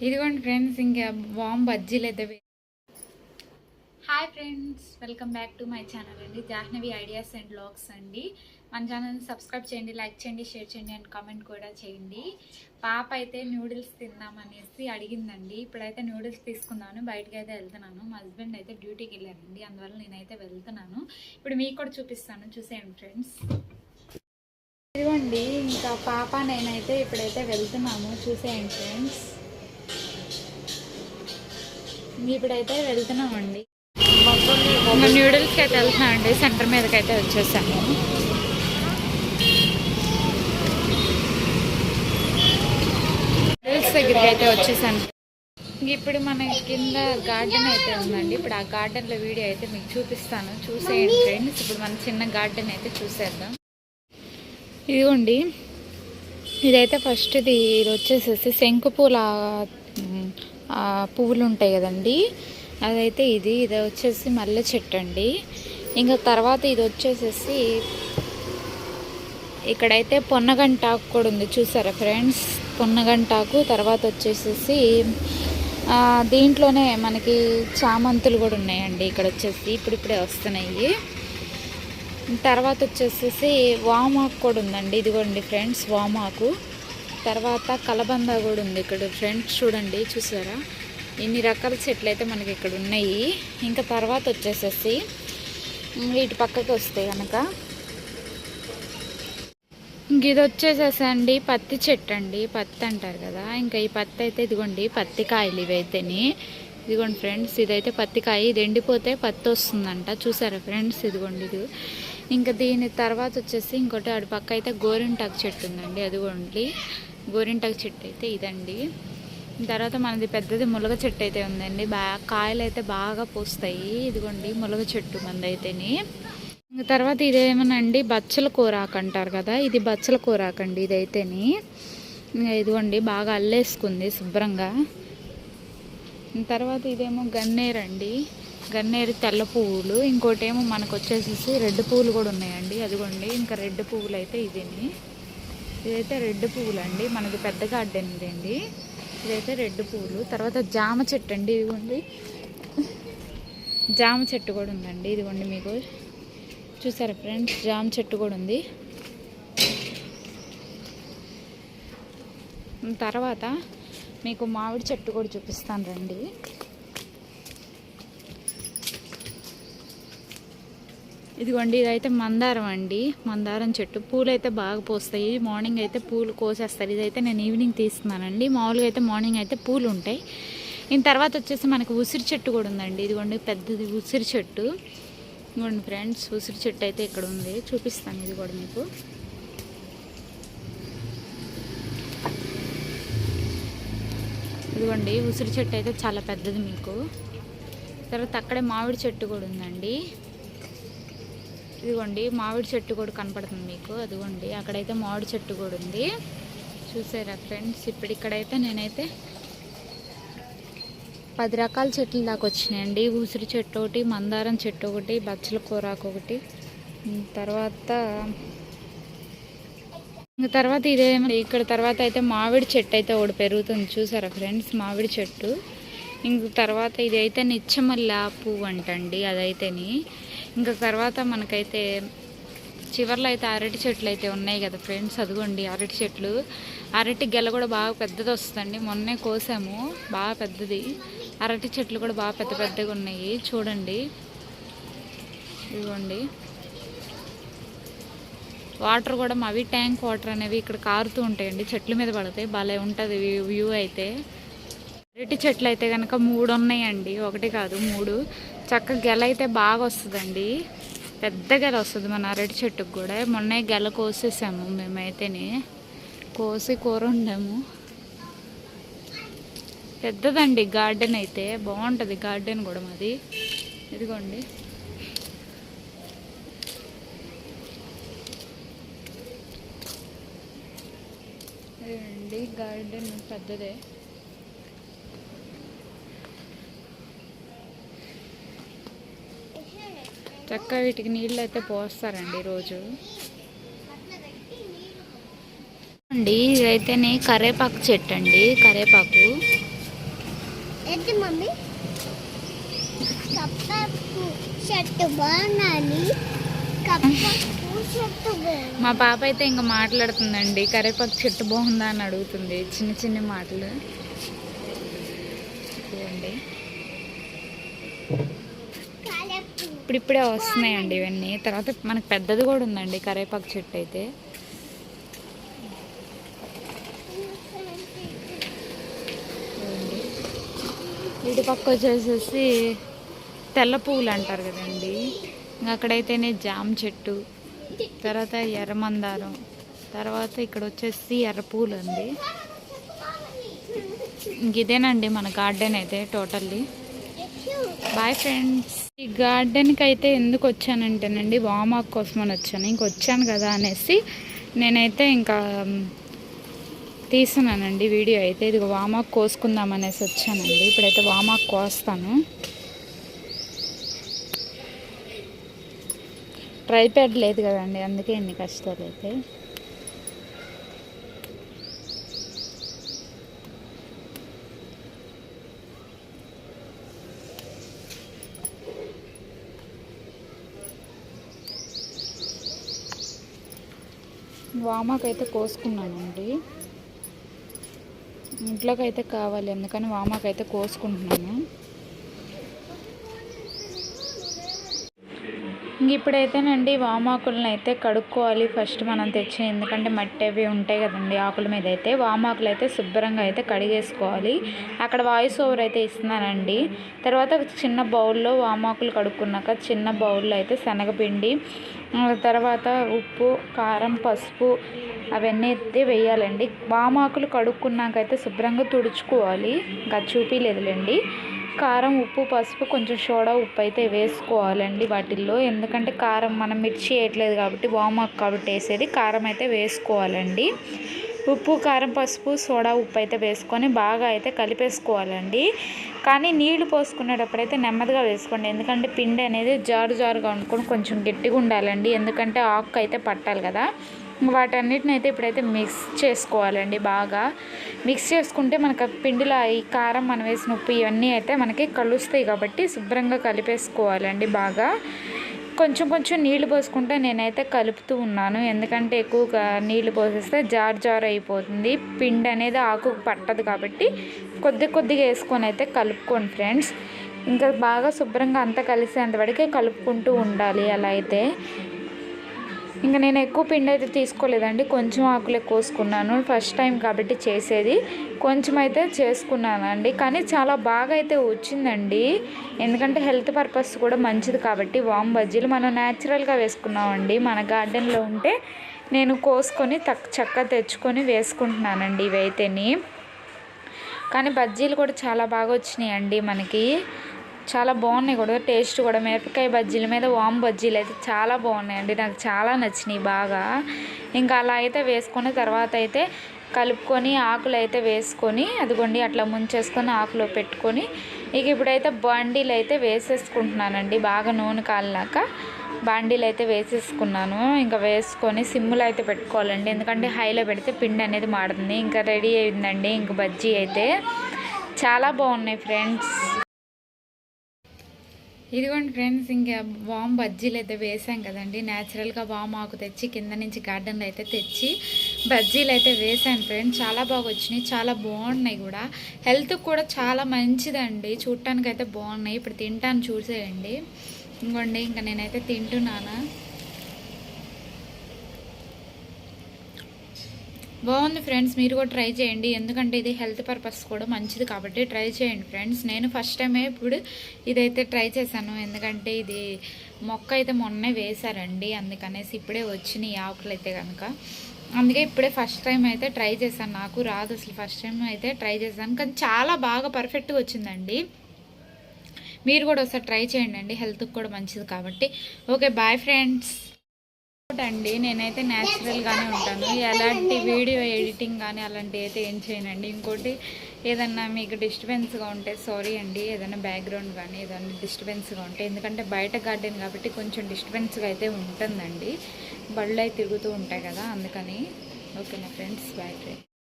ఇదిగోండి ఫ్రెండ్స్ ఇంకా వామ్ బజ్జీలు అయితే వే- hi friends welcome back to my channel అండి. జాహ్నవి ఐడియాస్ అండ్ బ్లాగ్స్ అండి. మన ఛానల్ని సబ్స్క్రైబ్ చేయండి లైక్ చేయండి షేర్ చేయండి అండ్ కామెంట్ కూడా చేయండి. పాప అయితే నూడిల్స్ తిందామనేసి అడిగిందండి. ఇప్పుడైతే నూడిల్స్ తీసుకుందామని బయటకు అయితే వెళ్తున్నాను. మా హస్బెండ్ అయితే డ్యూటీకి వెళ్ళారండి. అందువల్ల నేనైతే వెళ్తున్నాను. ఇప్పుడు మీకు కూడా చూపిస్తాను. చూసేయండి ఫ్రెండ్స్ ఇదిగోండి ఇంకా పాప నేనైతే ఇప్పుడైతే వెళ్తున్నాము. చూసేయండి ఫ్రెండ్స్ ఇప్పుడైతే వెళ్తున్నామండి. న్యూడిల్స్కి అయితే వెళ్తున్నామండి. సెంటర్ మీదకి అయితే వచ్చేసాము. నూడిల్స్ దగ్గరికి అయితే వచ్చేసాను. ఇప్పుడు మన కింద గార్డెన్ అయితే ఉందండి. ఇప్పుడు ఆ గార్డెన్లో వీడియో అయితే మీకు చూపిస్తాను. చూసేయండి ఫ్రెండ్స్. ఇప్పుడు మన చిన్న గార్డెన్ అయితే చూసేద్దాం. ఇదిగోండి. ఇదైతే ఫస్ట్ ఇది వచ్చేసేసి శంకు పూల ఉమ్, ఆ పువ్వులు ఉంటాయి కదండి. అదైతే ఇది ఇది వచ్చేసి మల్లె చెట్టు అండి ఇంకా తర్వాత ఇది వచ్చేసేసి ఇక్కడైతే పొన్నగంటాకు కూడా ఉంది. చూసారా ఫ్రెండ్స్? పొన్నగంటాకు తర్వాత వచ్చేసేసి దీంట్లోనే మనకి చామంతులు కూడా ఉన్నాయండి ఇక్కడ వచ్చేసి ఇప్పుడిప్పుడే వస్తున్నాయి. తర్వాత వచ్చేసేసి వామాకు కూడా ఉందండి. ఇదిగోండి ఫ్రెండ్స్ వామాకు. తర్వాత కలబంద కూడా ఉంది ఇక్కడ. ఫ్రెండ్స్ చూడండి చూసారా? ఇన్ని రకాల చెట్లు అయితే మనకి ఇక్కడ ఉన్నాయి. ఇంకా తర్వాత వచ్చేసేసి ఇటు పక్కకి వస్తే కనుక ఇది వచ్చేసేసి అండి పత్తి చెట్టు అండి. పత్తి అంటారు కదా. ఇంకా ఈ పత్తి అయితే ఇదిగోండి పత్తి కాయలు ఇవైతేని. ఇదిగోండి ఫ్రెండ్స్ ఇదైతే పత్తి కాయ ఇది ఎండిపోతే పత్తి వస్తుందంట. చూసారా ఫ్రెండ్స్ ఇదిగోండి ఇది. ఇంకా దీని తర్వాత వచ్చేసి ఇంకోటి అటు పక్క అయితే గోరింటాకు చెట్టు ఉందండి అదిగోండి. గోరింటాకు చెట్టు అయితే ఇదండి. తర్వాత మనది పెద్దది ములగ చెట్టు అయితే ఉందండి. బాగా కాయలు అయితే బాగా పూస్తాయి. ఇదిగోండి ములగ చెట్టు మంది అయితేని ఇంకా తర్వాత ఇదేమోనండి బచ్చల కూరాకు అంటారు కదా ఇది బచ్చల కూరాకండి ఇదైతేని. ఇంకా ఇదిగోండి బాగా అల్లేసుకుంది శుభ్రంగా. తర్వాత ఇదేమో గన్నేరు అండి. గన్నేరు తెల్ల పువ్వులు. ఇంకోటి ఏమో మనకు వచ్చేసేసి రెడ్ పువ్వులు కూడా ఉన్నాయండి. అదిగోండి ఇంకా రెడ్ పువ్వులు అయితే ఇదేని. ఇదైతే రెడ్ పువ్వులు అండి మనకి పెద్ద గార్డెన్ ఇదండి. ఇదైతే రెడ్ పువ్వులు. తర్వాత జామ చెట్టు అండి ఇదిగోండి. జామ చెట్టు కూడా ఉందండి. ఇదిగోండి మీకు చూసారా ఫ్రెండ్స్? జామ చెట్టు కూడా ఉంది. తర్వాత మీకు మామిడి చెట్టు కూడా చూపిస్తాను రండి. ఇదిగోండి ఇదైతే మందారం అండి. మందారం చెట్టు. పూలు అయితే బాగా పోస్తాయి. మార్నింగ్ అయితే పూలు కోసేస్తారు. ఇదైతే నేను ఈవినింగ్ తీస్తున్నానండి. మామూలుగా అయితే మార్నింగ్ అయితే పూలు ఉంటాయి. దీని తర్వాత వచ్చేసి మనకి ఉసిరి చెట్టు కూడా ఉందండి. ఇదిగోండి పెద్దది ఉసిరి చెట్టు. ఇదిగోండి ఫ్రెండ్స్ ఉసిరి చెట్టు అయితే ఇక్కడ ఉంది. చూపిస్తాను ఇది కూడా మీకు. ఇదిగోండి ఉసిరి చెట్టు అయితే చాలా పెద్దది మీకు. తర్వాత అక్కడే మామిడి చెట్టు కూడా ఉందండి. ఇదిగోండి మామిడి చెట్టు కూడా కనపడుతుంది మీకు. అదిగోండి అక్కడైతే మామిడి చెట్టు కూడా ఉంది. చూసారా ఫ్రెండ్స్ ఇప్పుడు ఇక్కడైతే నేనైతే పది రకాల చెట్లు దాకా వచ్చినాయండి. ఉసిరి చెట్టు ఒకటి మందారం చెట్టు ఒకటి బచ్చల కూరాకు ఒకటి. తర్వాత ఇంకా తర్వాత ఇదేమో ఇక్కడ తర్వాత అయితే మామిడి చెట్టు అయితే ఒకటి పెరుగుతుంది చూసారా ఫ్రెండ్స్? మామిడి చెట్టు. ఇంక తర్వాత ఇదైతే నిచ్చమల్ల పువ్వు అంటండి అదైతేని. ఇంకా తర్వాత మనకైతే చివర్లో అయితే అరటి చెట్లు అయితే ఉన్నాయి కదా ఫ్రెండ్స్ అదిగోండి అరటి చెట్లు. అరటి గెల కూడా బాగా పెద్దది వస్తుందండి మొన్నే కోసాము బాగా పెద్దది. అరటి చెట్లు కూడా బాగా పెద్ద పెద్దగా ఉన్నాయి చూడండి. ఇదిగోండి. వాటర్ కూడా అవి ట్యాంక్ వాటర్ అనేవి ఇక్కడ కారుతూ ఉంటాయండి. చెట్ల మీద పడతాయి. భలే ఉంటుంది వ్యూ అయితే. అరటి చెట్లు అయితే కనుక మూడు ఉన్నాయండి. ఒకటి కాదు మూడు. చక్క గెల అయితే బాగా వస్తుందండి. పెద్ద గెల వస్తుంది మన అరటి చెట్టుకు కూడా. మొన్న గెల కోసేసాము మేమైతేనే. కోసి కూర ఉండాము పెద్దదండి గార్డెన్ అయితే. బాగుంటుంది గార్డెన్ కూడా మాది. ఇదిగోండి. చూడండి గార్డెన్ పెద్దదే. చక్కగా వీటికి నీళ్ళు అయితే పోస్తారండి రోజు అండి ఇదైతేనే కరేపాకు చెట్టు అండి కరేపాకు మమ్మీ? కప్ప చెట్టు బాగున్నాను కప్ప మా పాప అయితే ఇంకా మాట్లాడుతుందండి కరేపాకు చెట్టు బాగుందా అని అడుగుతుంది చిన్న చిన్న మాటలు. చూడండి ఇప్పుడిప్పుడే వస్తున్నాయండి ఇవన్నీ. తర్వాత మనకు పెద్దది కూడా ఉందండి కరేపాకు చెట్టు అయితే. ఇటు పక్క వచ్చేసేసి తెల్ల పువ్వులు అంటారు కదండి. ఇంకా అక్కడైతేనే జామ చెట్టు. తర్వాత ఎర్రమందారం. తర్వాత ఇక్కడ వచ్చేసి ఎర్ర పూలు ఉంది ఇంక ఇదేనండి మన గార్డెన్ అయితే టోటల్లీ. బాయ్ ఫ్రెండ్స్ ఈ గార్డెన్కి అయితే ఎందుకు వచ్చానంటేనండి వామాక్ కోసం అని వచ్చాను. ఇంక వచ్చాను కదా అనేసి నేనైతే ఇంకా తీసానండి వీడియో అయితే. ఇది వామాక్ కోసుకుందాం అనేసి వచ్చానండి. ఇప్పుడైతే వామాక్ కోస్తాను. ట్రైప్యాడ్ లేదు కదండి అందుకే ఇన్ని కష్టాలు అయితే. వామాకైతే అయితే కోసుకున్నానండి. ఇంట్లోకి అయితే కావాలి అందుకని వామాకైతే అయితే కోసుకుంటున్నాను. ఇంక ఇప్పుడైతేనండి వామాకులను అయితే కడుక్కోవాలి ఫస్ట్ మనం తెచ్చి ఎందుకంటే మట్టి అవి ఉంటాయి కదండి ఆకుల మీద అయితే వామాకులు అయితే శుభ్రంగా అయితే కడిగేసుకోవాలి. అక్కడ వాయిస్ ఓవర్ అయితే ఇస్తున్నానండి. తర్వాత చిన్న బౌల్లో వామాకులు కడుక్కున్నాక చిన్న బౌల్లో అయితే శనగపిండి తర్వాత ఉప్పు కారం పసుపు అవన్నీ అయితే వేయాలండి. వామాకులు కడుక్కున్నాకైతే శుభ్రంగా తుడుచుకోవాలి. ఇంకా చూపిలేదులేండి కారం ఉప్పు పసుపు కొంచెం సోడా ఉప్పు అయితే వేసుకోవాలండి వాటిల్లో. ఎందుకంటే కారం మనం మిర్చి వేయట్లేదు కాబట్టి వామాకు కాబట్టి వేసేది. కారం అయితే వేసుకోవాలండి. ఉప్పు కారం పసుపు సోడా ఉప్పు అయితే వేసుకొని బాగా అయితే కలిపేసుకోవాలండి. కానీ నీళ్ళు పోసుకునేటప్పుడు అయితే నెమ్మదిగా వేసుకోండి. ఎందుకంటే పిండి అనేది జారు జారుగా వండుకొని కొంచెం గట్టిగా ఉండాలండి. ఎందుకంటే ఆకు అయితే పట్టాలి కదా. వాటన్నిటిని అయితే ఇప్పుడైతే మిక్స్ చేసుకోవాలండి బాగా. మిక్స్ చేసుకుంటే మనకు పిండిలో ఈ కారం మనం వేసిన ఉప్పు ఇవన్నీ అయితే మనకి కలుస్తాయి కాబట్టి శుభ్రంగా కలిపేసుకోవాలండి బాగా. కొంచెం కొంచెం నీళ్ళు పోసుకుంటే నేనైతే కలుపుతూ ఉన్నాను. ఎందుకంటే ఎక్కువగా నీళ్ళు పోసేస్తే జార్ జార్ అయిపోతుంది. పిండి అనేది ఆకుకు పట్టదు కాబట్టి కొద్ది కొద్దిగా వేసుకొని అయితే కలుపుకోండి ఫ్రెండ్స్. ఇంకా బాగా శుభ్రంగా అంతా కలిసేంతవరకే కలుపుకుంటూ ఉండాలి అలా అయితే. ఇంకా నేను ఎక్కువ పిండి అయితే తీసుకోలేదండి. కొంచెం ఆకులే కోసుకున్నాను. ఫస్ట్ టైం కాబట్టి చేసేది. కొంచెం అయితే చేసుకున్నానండి. కానీ చాలా బాగా అయితే వచ్చిందండి. ఎందుకంటే హెల్త్ పర్పస్ కూడా మంచిది కాబట్టి వామ్ బజ్జీలు మనం న్యాచురల్గా వేసుకున్నామండి. మన గార్డెన్లో ఉంటే నేను కోసుకొని తక్ చక్క తెచ్చుకొని వేసుకుంటున్నానండి ఇవైతేని. కానీ బజ్జీలు కూడా చాలా బాగా వచ్చినాయండి మనకి. చాలా బాగున్నాయి కూడా. టేస్ట్ కూడా మిరపకాయ బజ్జీల మీద వామ్ బజ్జీలు అయితే చాలా బాగున్నాయండి. నాకు చాలా నచ్చినాయి బాగా. ఇంకా అలా అయితే వేసుకున్న తర్వాత అయితే కలుపుకొని ఆకులు అయితే వేసుకొని అదిగోండి అట్లా ముంచేసుకొని ఆకులో పెట్టుకొని ఇక ఇప్పుడైతే బండీలు అయితే వేసేసుకుంటున్నానండి. బాగా నూనె కాలినాక బాండీలు అయితే వేసేసుకున్నాను. ఇంకా వేసుకొని సిమ్ములు అయితే పెట్టుకోవాలండి. ఎందుకంటే హైలో పెడితే పిండి అనేది మాడుతుంది. ఇంకా రెడీ అయిందండి. ఇంక బజ్జీ అయితే. చాలా బాగున్నాయి ఫ్రెండ్స్. ఇదిగోండి ఫ్రెండ్స్ ఇంకా వామ్ బజ్జీలు అయితే వేసాం కదండి. న్యాచురల్గా వామ్ ఆకు తెచ్చి కింద నుంచి గార్డెన్లో అయితే తెచ్చి బజ్జీలు అయితే వేసాను ఫ్రెండ్స్. చాలా బాగా వచ్చినాయి చాలా బాగున్నాయి కూడా. హెల్త్ కూడా చాలా మంచిదండి. చూడటానికి అయితే బాగున్నాయి. ఇప్పుడు తింటాను చూసేయండి. ఇంకోండి ఇంకా నేనైతే తింటున్నాను. బాగుంది ఫ్రెండ్స్ మీరు కూడా ట్రై చేయండి. ఎందుకంటే ఇది హెల్త్ పర్పస్ కూడా మంచిది కాబట్టి ట్రై చేయండి ఫ్రెండ్స్. నేను ఫస్ట్ టైమే ఇప్పుడు ఇదైతే ట్రై చేశాను. ఎందుకంటే ఇది మొక్క అయితే మొన్నే వేశారండి. అందుకనేసి ఇప్పుడే వచ్చినాయి ఆకులు అయితే కనుక అందుకే ఇప్పుడే ఫస్ట్ టైం అయితే ట్రై చేశాను. నాకు రాదు అసలు ఫస్ట్ టైం అయితే ట్రై చేశాను. కానీ చాలా బాగా పర్ఫెక్ట్గా వచ్చిందండి. మీరు కూడా ఒకసారి ట్రై చేయండి అండి. హెల్త్కి కూడా మంచిది కాబట్టి. Okay bye friends. అండి నేనైతే న్యాచురల్గానే ఉంటాను. ఎలాంటి వీడియో ఎడిటింగ్ కానీ అలాంటివి అయితే ఏం చేయనండి. ఇంకోటి ఏదన్నా మీకు డిస్టర్బెన్స్గా ఉంటే సారీ అండి. ఏదైనా బ్యాక్గ్రౌండ్ కానీ ఏదైనా డిస్టర్బెన్స్గా ఉంటే ఎందుకంటే బయట గార్డెన్ కాబట్టి కొంచెం డిస్టర్బెన్స్గా అయితే ఉంటుందండి. బళ్ళు అయితే తిరుగుతూ ఉంటాయి కదా అందుకని. ఓకేనా ఫ్రెండ్స్ బాయ్ ఫ్రెండ్స్